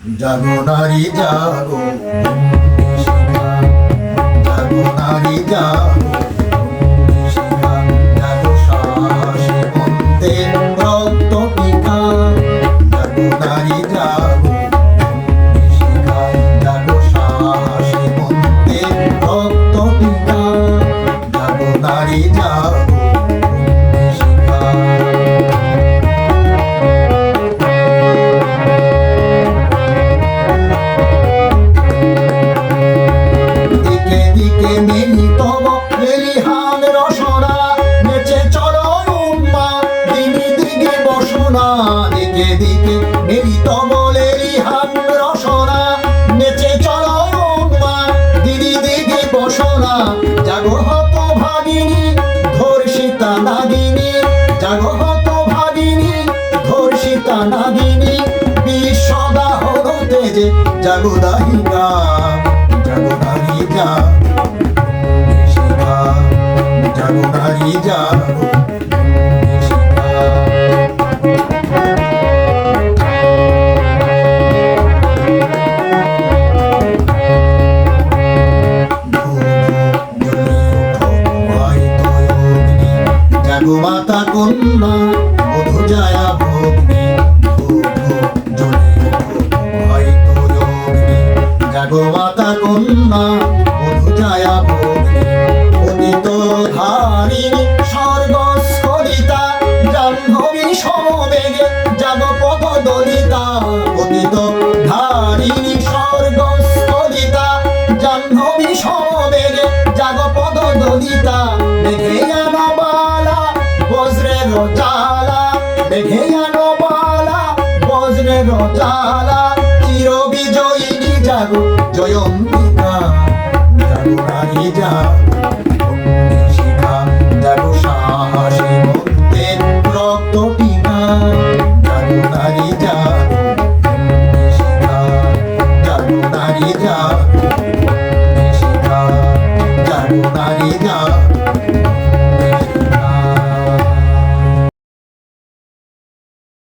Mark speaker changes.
Speaker 1: জাগো নারী জাগো। জাগো নারী জাগো। জাগো শ্বাসে রক্ত পিতা জাগো নারী জাগো। বসনা দিকে দিকে উম্মা দিদি দিকে বসনা। জাগো হত ভাগিনী ধর্ষিতা নাগিনী। জাগো ধর্ষিতা নাগিনী। বিশ্বদাহ তেজে জাগো দাহিকা জাগো জাগো মাতা কন্যা মধু জায়া ভগ্নি, জাগো মাতা কন্যা মধু জায়া পতিত ধারিণী স্বর্গ জাহ্নবী সমবেগে জাগো দলিতা পতিত মেঘে আনো বালা বজ্রের জালা চির বিজয়িনী জাগো নারী জাগো।